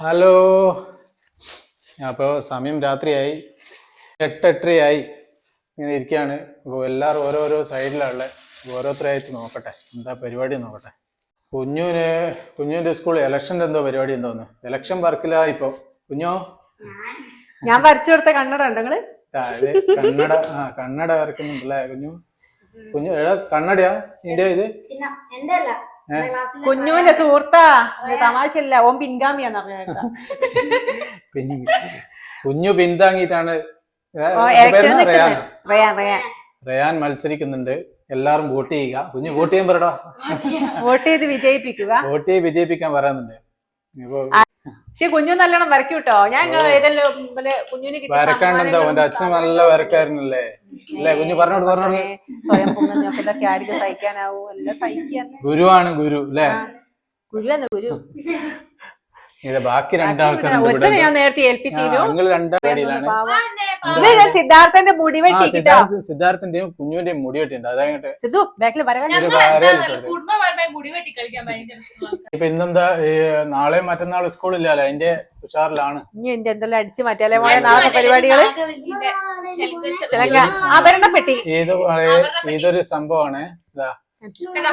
Hello. അപ്പോൾ സമയം രാത്രിയായി. എട്ടെട്ടരയായി. ഇങ്ങനെ ഇരിക്കുകയാണ് അപ്പോൾ എല്ലാവരും ഓരോരോ സൈഡിലുള്ള. ഓരോരുത്തരായിട്ട് നോക്കട്ടെ. എന്താ പരിപാടി നോക്കട്ടെ. കുഞ്ഞുവിന് കുഞ്ഞുവിന്റെ സ്കൂൾ ഇലക്ഷന്റെ എന്തോ പരിപാടി എന്തോന്ന് ഇലക്ഷൻ വർക്കിലാ ഇപ്പോൾ കുഞ്ഞോ? ഞാൻ വരച്ചു കൊടുത്ത കണ്ണട ഉണ്ടോ നിങ്ങൾ? ആ, ഇത് കണ്ണട. ആ കണ്ണട വരക്കുന്നുണ്ടല്ലേ കുഞ്ഞു? കുഞ്ഞു എടാ കണ്ണടയാ. നിന്റെ ഇത്? കുഞ്ഞുവിന്റെ സുഹൃത്താ. തമാശയല്ല തമാശല്ല ഓൻ പിൻഗാമിയാന്ന് പിന്നെ കുഞ്ഞു പിന്താങ്ങിയിട്ടാണ് റയാൻ. റയാൻ മത്സരിക്കുന്നുണ്ട്. എല്ലാവരും വോട്ട് ചെയ്യുക. കുഞ്ഞു വോട്ട് ചെയ്യാൻ പറയടാ. വോട്ട് ചെയ്ത് വിജയിപ്പിക്കുക. വോട്ട് ചെയ്ത് വിജയിപ്പിക്കാൻ പറയുന്നുണ്ട്. ഇപ്പൊ പക്ഷെ കുഞ്ഞു നല്ലോണം വരയ്ക്കും കേട്ടോ ഞാൻ വരക്കാണ്ട് സമ്മാനങ്ങളും അവന്റെ അച്ഛൻ നല്ല വരക്കാരനല്ലേ അല്ലേ കുഞ്ഞു പറഞ്ഞോട് പറഞ്ഞോട് സഹിക്കാനാവും സ്വയം പൊങ്ങുന്നൊക്കെ ഇതൊക്കെ ആർക്ക് സഹിക്കാനാവൂ എല്ലാം സഹിക്കാൻ ഗുരുവാണ് ഗുരു അല്ലേ ഗുരു ഗുരു. ബാക്കി രണ്ടാൾക്കാരുണ്ട് ഞാൻ നേരത്തെ ഏൽപ്പിച്ചിരുന്നു നിങ്ങൾ രണ്ടാടിയിലാണ് പാവം. ഇത് സിദ്ധാർത്ഥന്റെ മുടി വെട്ടിട്ടോ സിദ്ധാർത്ഥന്റെയും കുഞ്ഞുവിന്റെയും മുടി വെട്ടിണ്ട് അതായത് സിദ്ധു ബാക്കിൽ ഇപ്പൊ ഇന്നെന്താ നാളെ മറ്റന്നാൾ സ്കൂളില്ലല്ലോ അതിന്റെ ഉഷാറിലാണ്. ഇനി എന്റെ എന്തെല്ലാം അടിച്ചു മാറ്റിയാലേ പോയ നാളെ പരിപാടികൾ? ആഭരണപ്പെട്ടി വളരെ- ഇതൊരു സംഭവമാണ്. ഇതാ.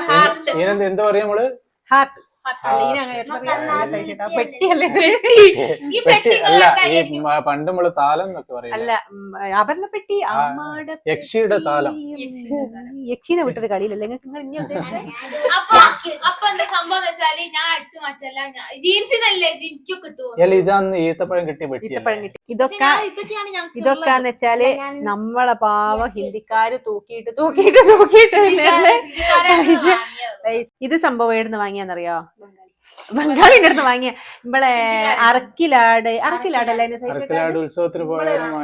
ഹാർട്ട് ഇതിനെന്ത് എന്താ പറയാ നമ്മൾ ഹാർട്ട് പെട്ടി അല്ല? ഈ പണ്ട് നമ്മൾ താലം എന്നൊക്കെ പറയും അല്ല യക്ഷിയുടെ താലം. യക്ഷീനെ വിട്ടൊരു കളിയിലല്ലേ? നിങ്ങൾക്ക് നിങ്ങൾ ഇനി ഉദ്ദേശിച്ചത്? അപ്പൊ അപ്പൊ എന്താ സംഭവം എന്ന് വെച്ചാൽ ഞാൻ അല്ല ഇതന്ന് ഈത്തപ്പഴം കിട്ടിയ ഈത്തപ്പഴം കിട്ടി. ഇതൊക്കെ ഇതൊക്കെയാണ് എന്ന് വെച്ചാൽ നമ്മളെ പാവ ഹിന്ദിക്കാര് തൂക്കിയിട്ട് തൂക്കിയിട്ട് തൂക്കിയിട്ട് ഇത് സംഭവം എവിടുന്ന് വാങ്ങിയാന്നറിയോ? ബംഗാളിന്റെ അടുത്ത് വാങ്ങിയ. നമ്മളെ അറക്കിലാട് അറക്കിലാടല്ലേ അറക്കലാട് ഉത്സവത്തിന് പോയാലും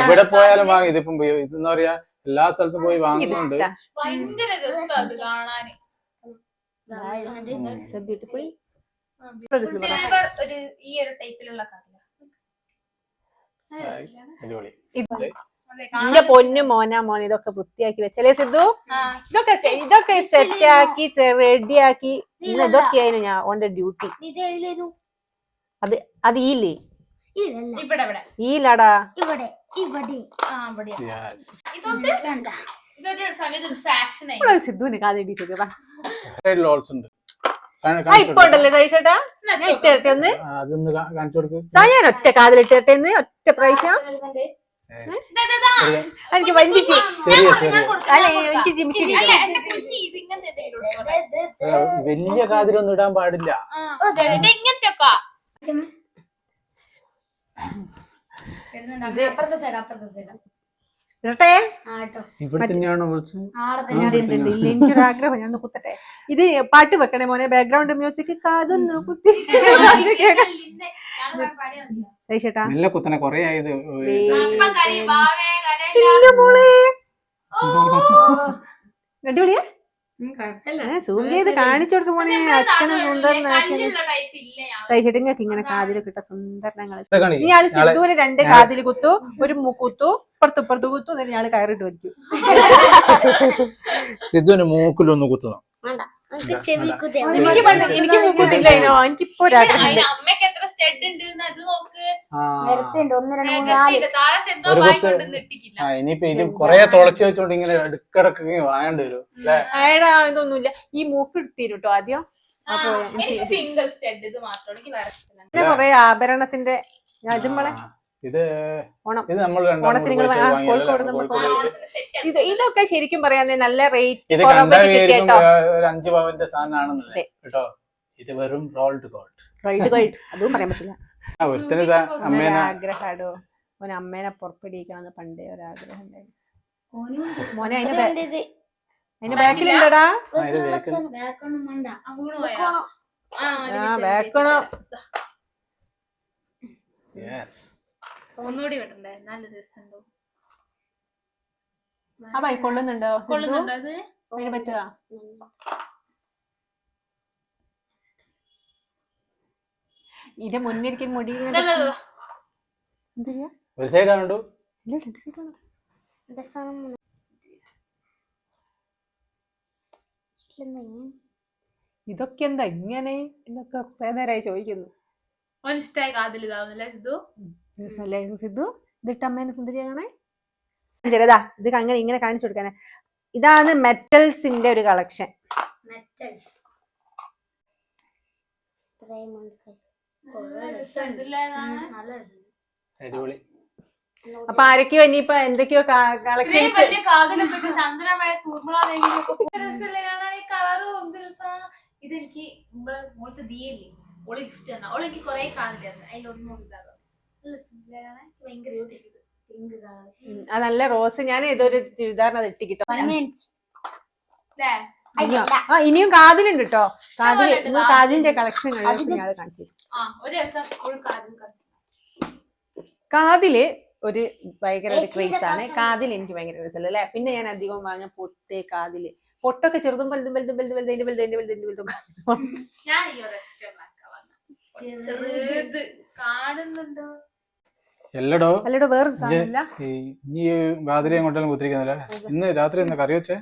എവിടെ പോയാലും വാങ്ങി. ഇതിപ്പം പറയാ എല്ലാ സ്ഥലത്തും പോയി വാങ്ങുന്നുണ്ട്. ഭയങ്കര രസം അത് കാണാന്. സിൽവർ ഒരു ഈ ഒരു ടൈപ്പിലുള്ള എന്റെ പൊന്നു മോനാ മോൻ ഇതൊക്കെ വൃത്തിയാക്കി വെച്ചല്ലേ സിദ്ധു? ഇതൊക്കെ ഇതൊക്കെ സെറ്റ് സെറ്റാക്കി റെഡിയാക്കി ഇന്ന് ഇതൊക്കെയായിരുന്നു ഞാൻ ഓന്റെ ഡ്യൂട്ടി അത് അത് ഈലേ ഈലടാ. ഇതൊക്കെ സിദ്ധുവിന് കാതിടിച്ചത് Side lots ഉണ്ട്. കാ- ആ കാണിച്ചു ഇപ്പൊ ഞാൻ ഇട്ടേട്ടെ ഒന്ന്? ഞാൻ ഒറ്റ കാതിലിട്ടേട്ടെ ഒറ്റ പ്രാവശ്യം? എനിക്ക് വഞ്ചിച്ചി അല്ല എനിക്ക് വലിയ കാതിലൊന്നും ഇടാൻ പാടില്ല. ഇങ്ങനത്തെ ഇവിടെ തന്നെയാണോ ആഗ്രഹം ഞാൻ കുത്തട്ടെ. ഇത് പാട്ട് വെക്കണേ മോനെ ബാക്ക്ഗ്രൗണ്ട് മ്യൂസിക് കാതൊന്ന് കുത്തി. കുത്തനെ കൊറേ ആയത് അടിപൊളിയാ? സൂം ചെയ്ത് കാണിച്ചു കൊടുക്കുമ്പോഴേ മോനെ അച്ഛനും സൈഷേട്ടിങ്ങൾക്ക് ഇങ്ങനെ കാതിൽ കിട്ട സുന്ദരനങ്ങൾ. ഇയാൾ സിന്ധുവിന് രണ്ട് കാതിൽ കുത്തു ഒരു മുക്കുത്തു ഇപ്പുറത്തു ഇപ്പുറത്ത് കുത്തു എന്നിട്ട് ഞാൻ കയറിട്ട് വലിക്കും. സിദ്ധുവിന് മൂക്കിലൊന്ന് കുത്തണം. എനിക്ക് മൂക്കുത്തില്ലായിനോ എനിക്കിപ്പോ എത്ര സ്റ്റെഡ് ഉണ്ട് എന്ന് അത് നോക്ക്. ഇനിയിപ്പോ ഇത് കൊറേ തുളച്ചു വെച്ചോണ്ട് ഇങ്ങനെ ഇടക്കിടക്ക് വാങ്ങേണ്ടി വരും അയടാ ഇതൊന്നുമില്ല. ഈ മൂക്ക് ആദ്യം. അപ്പൊ സിംഗിൾ സ്റ്റെഡ് ഇത് മാത്രം. എനിക്ക് വരച്ചില്ല കൊറേ ആഭരണത്തിന്റെ ഞാൻ ഇതുമ്പളെ ഇത് ഓണം. ഇത് നമ്മൾ ഓണത്തിന് നിങ്ങൾ കോഴിക്കോട് ഇത് ഇതൊക്കെ ശരിക്കും പറയാൻ നല്ല റേറ്റ് ഇത് കണ്ടാ വിചാരിക്കും കിട്ടിട്ടോ ഒരു അഞ്ചു പവന്റെ സാധനമാണെന്നല്ലേ കേട്ടോ. ഇത് വെറും റോൾഡ് ഗോൾഡ് റൈഡ് ഗോൾഡ് അതും പറയാൻ പറ്റില്ല. ആ ഒരുത്തന് ഇതാ അമ്മേനെ ആഗ്രഹാടോ മോനെ അമ്മേനെ പുറപ്പെടിയിക്കണം പണ്ടേ ഒരാഗ്രഹം ഉണ്ടായിരുന്നു. മോനെ അതിന്റെ അതിന്റെ ബാക്കിലുണ്ടടാ? വീണ് പോയാ? ആ, ബാക്കണം യെസ് ഒന്നുകൂടി വിടണ്ടേ? നല്ല രസമുണ്ടോ? ആ കൊള്ളുന്നുണ്ടോ? കൊള്ളുന്നുണ്ടോ അത്? അതിന് പറ്റുക ഇതിന്റെ മുന്നിരിക്കുന്ന മുടി ഇതാ, ഇതാ, ഇതാ. ഒരു സൈഡ് ആണ്. ഇതൊക്കെ എന്താ ഇങ്ങനെ? എന്നൊക്കെ കുറെ നേരമായി ചോദിക്കുന്നു. മനസ്സിലായി കാതിലിതാവുന്നില്ല സിദ്ധു സിദ്ധു? ഇതിട്ട് അമ്മേനെ സുന്ദരിയാണേ ചെറുതാ ഇത് അങ്ങനെ ഇങ്ങനെ കാണിച്ചു കൊടുക്കാനെ. ഇതാണ് മെറ്റൽസിന്റെ ഒരു കളക്ഷൻ മെറ്റൽസ്. അടിപൊളി. അപ്പൊ ആരൊക്കെയോ ഇനിയിപ്പോ എന്തൊക്കെയോ കളക്ഷൻ ഇതെനിക്ക് മുമ്പ് മോളത്തെ ദിയല്ലേ ഓൾ ഗിഫ്റ്റ് തന്നെ. ഓളെനിക്ക് കൊറേ കാണില്ല തന്നു. അതിലൊന്നും ഇല്ലാതെ അത് നല്ല റോസ് ഞാൻ ഏതൊരു ചുരിദാറിനത് ഇട്ടിക്കിട്ടോ. ല്ലേ? ഇനിയോ ആ ഇനിയും കാതിലുണ്ട് കേട്ടോ കാതിൽ ഇന്ന് കാതിലിന്റെ കളക്ഷൻ കാണിച്ചു ആ കാതിൽ ഒരു ഭയങ്കര ഒരു ക്രേസ് ആണ്. കാതിൽ എനിക്ക് ഭയങ്കര രസമല്ല അല്ലെ? പിന്നെ ഞാൻ അധികം വാങ്ങാൻ പൊട്ട് കാതിൽ. പൊട്ടൊക്കെ ചെറുതും വലുതും വലുതും വലുതും വലുതും എന്റെ വലുതും എന്റെ വലുതും എന്റെ വലുതും കാണുന്നുണ്ടോ? എല്ലടോ. അല്ലടോ വേറെ സാധനമില്ല. കുത്തിരിക്കുന്നില്ല. ഇന്ന് രാത്രി എന്താ കറി വെച്ചേ?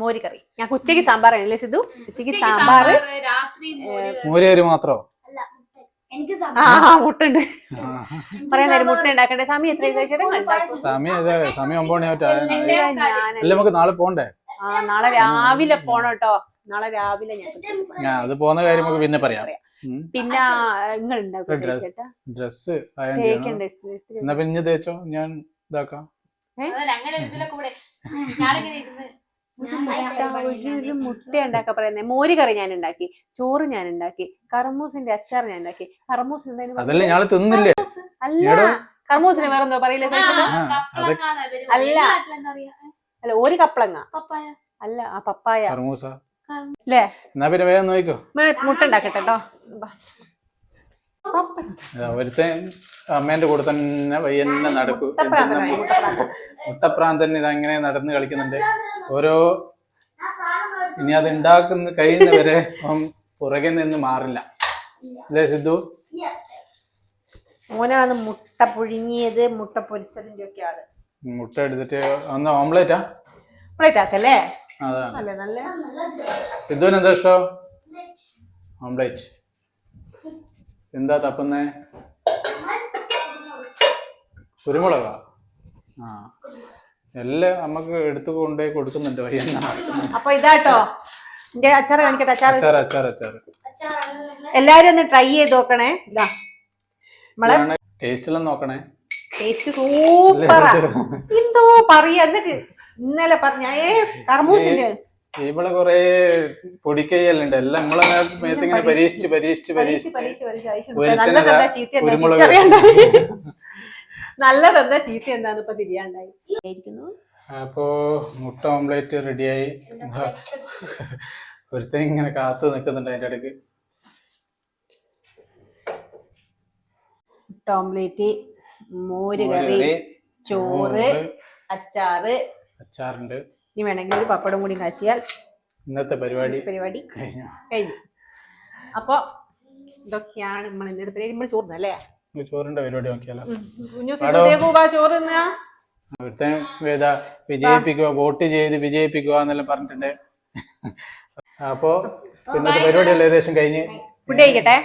മോര് കറി ഞാൻ സാമ്പാർ സാമ്പാറാണല്ലേ സിദ്ധു? ഉച്ചയ്ക്ക് സാമ്പാർ സാമ്പാറ്. സാമ്പാറ്, രാത്രി മോര് കറി. മാത്രോ? അല്ല മുട്ട. എനിക്ക് ആ ആ, മുട്ടുണ്ട്. ആ. പറയാൻ മുട്ട ഉണ്ടാക്കണ്ടേ? സമയം എത്ര സമയം സമയം ഒമ്പത് അല്ല നമുക്ക് നാളെ പോണ്ടേ? ആ നാളെ രാവിലെ പോണം കേട്ടോ. നാളെ രാവിലെ ഞാൻ അത് പോകുന്ന കാര്യം നമുക്ക് പിന്നെ പറയാം. പിന്നെ ഡ്രസ് എന്നാ പിന്നെ തേച്ചോ? ഞാൻ ഇതാക്കാം. മുട്ട ഉണ്ടാക്കാൻ പറയുന്നത് മോര് കറി ഞാൻ ഉണ്ടാക്കി ചോറ് ഞാൻ ഉണ്ടാക്കി കർമൂസിന്റെ അച്ചാർ ഞാൻ ഉണ്ടാക്കി കർമൂസ് എന്തായാലും അതല്ലേ തിന്നില്ലേ? അല്ല. കർമൂസിന് വേറെന്തോ പറയില്ലേ അല്ല. അല്ല ഒരു കപ്പളങ്ങ. പപ്പായ. അല്ല ആ പപ്പായ. കർമൂസ. അല്ലേ എന്നാ പിന്നെ വേഗം നോക്കോ മുട്ട ഉണ്ടാക്കട്ടെ കേട്ടോ ഇതാ, ഒരുത്തൻ അമ്മേന്റെ കൂടെ തന്നെ പയ്യന്നെ നടക്കൂ. മുട്ടപ്രാന്തൻ. ഇതങ്ങനെ നടന്ന് കളിക്കുന്നുണ്ട്. ഓരോ ഇനി അത് ഉണ്ടാക്കുന്ന കഴിയുന്നവരെ അവൻ പുറകെ നിന്ന് മാറില്ല. അല്ലേ സിദ്ധു? മോനാണ് മുട്ട പുഴുങ്ങിയത് മുട്ട പൊരിച്ചതിന്റെ ഒക്കെ ആൾ മുട്ട എടുത്തിട്ട് ഒന്ന് ഓംലേറ്റാ? ഓംലേറ്റ് ആക്കല്ലേ അല്ലേ? നല്ല സിദ്ധുവിന് എന്താ ഇഷ്ടം? ഓംലൈറ്റ്. എന്താ തപ്പുന്നേ? കുരുമുളകാ. ആ. എല്ലാം നമുക്ക് എടുത്തു കൊണ്ടുപോയി കൊടുക്കുന്നുണ്ട് അപ്പൊ ഇതാട്ടോ. എന്റെ അച്ചാർ കാണിക്കട്ടെ? അച്ചാർ അച്ചാർ അച്ചാർ അച്ചാർ എല്ലാരും ഒന്ന് ട്രൈ ചെയ്ത് നോക്കണേ. ഇതാ. നമ്മളെ ടേസ്റ്റ് എല്ലാം നോക്കണേ. ടേസ്റ്റ് സൂപ്പറാ എന്തോ പറയാ എന്നിട്ട് ഇന്നലെ പറഞ്ഞ ഏ കർമൂസിന്റെ ഇവിടെ കൊറേ പൊടിക്കൈയെല്ലാം ഉണ്ട് എല്ലാം നമ്മളെ മേത്ത് ഇങ്ങനെ പരീക്ഷിച്ച് പരീക്ഷിച്ച് പരീക്ഷ പരീക്ഷിച്ച്. പരീക്ഷ പരീക്ഷ നല്ലതെന്താ ചീത്ത എന്താ? കുരുമുളക് തിരിച്ചറിയാണ്ടായി നല്ലതെന്താ ചീത്ത എന്താന്ന് ഇപ്പൊ തിരിയാണ്ടായി. അപ്പോ മുട്ട ഓംലേറ്റ് റെഡിയായി. ഒരുത്തൻ ഇങ്ങനെ കാത്തു നിൽക്കുന്നുണ്ട് അതിന്റെ ഇടയ്ക്ക് ഓംലേറ്റ് മോര് കറി, ചോറ് അച്ചാറ് അച്ചാറുണ്ട് ഇനി വേണമെങ്കിൽ ഒരു പപ്പടം കൂടി കാച്ചിയാൽ ഇന്നത്തെ പരിപാടി പരിപാടി കഴിഞ്ഞു. കഴിഞ്ഞു. അപ്പോ ഇതൊക്കെയാണ് നമ്മൾ ഇന്നത്തെ പരിപാടി. നമ്മൾ ചോറുന്നത് അല്ലേ? ചോറിന്റെ പരിപാടി നോക്കിയാലോ? ചോറ് ഒരുത്തൻ ഏതാ വിജയിപ്പിക്കുക വോട്ട് ചെയ്ത് വിജയിപ്പിക്കുക എന്നെല്ലാം പറഞ്ഞിട്ടുണ്ട്. അപ്പോ ഇന്നത്തെ പരിപാടി ഏകദേശം കഴിഞ്ഞ്. ഫുഡ് കഴിക്കട്ടെ.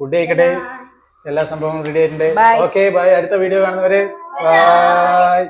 ഫുഡ് കഴിക്കട്ടെ. എല്ലാ സംഭവങ്ങളും റെഡി ആയിട്ടുണ്ട്. ഓക്കെ ബൈ അടുത്ത വീഡിയോ കാണുന്നവരെ. ബൈ